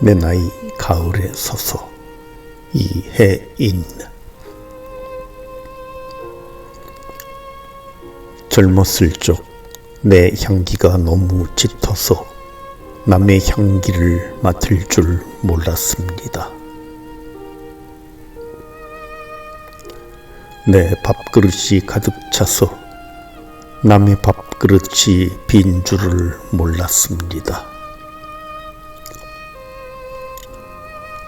내 나이 가을에 서서 이 해인 젊었을 적 내 향기가 너무 짙어서 남의 향기를 맡을 줄 몰랐습니다. 내 밥그릇이 가득 차서 남의 밥그릇이 빈 줄을 몰랐습니다.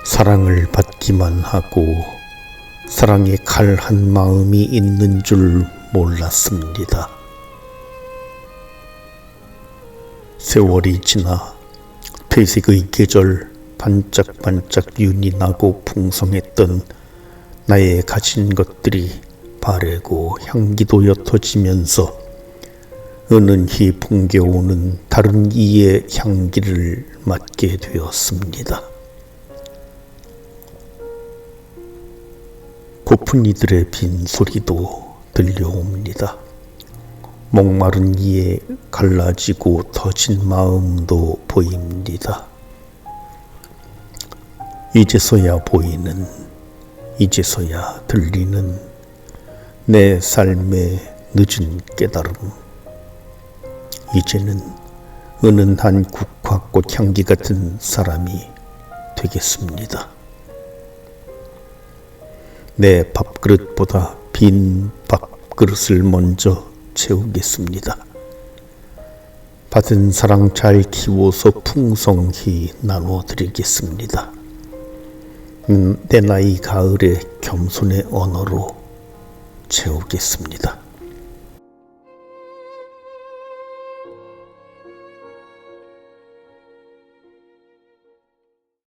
사랑을 받기만 하고 사랑에 칼 한 마음이 있는 줄 몰랐습니다. 세월이 지나 퇴색의 계절 반짝반짝 윤이 나고 풍성했던 나의 가진 것들이 바래고 향기도 옅어지면서 은은히 풍겨오는 다른 이의 향기를 맡게 되었습니다. 고픈 이들의 빈 소리도 들려옵니다. 목마른 이의 갈라지고 터진 마음도 보입니다. 이제서야 보이는, 이제서야 들리는 내 삶의 늦은 깨달음. 이제는 은은한 국화꽃 향기 같은 사람이 되겠습니다. 내 밥그릇보다 빈 밥그릇을 먼저 채우겠습니다. 받은 사랑 잘 키워서 풍성히 나누어 드리겠습니다. 음, 내 나이 가을에 겸손의 언어로 채우겠습니다.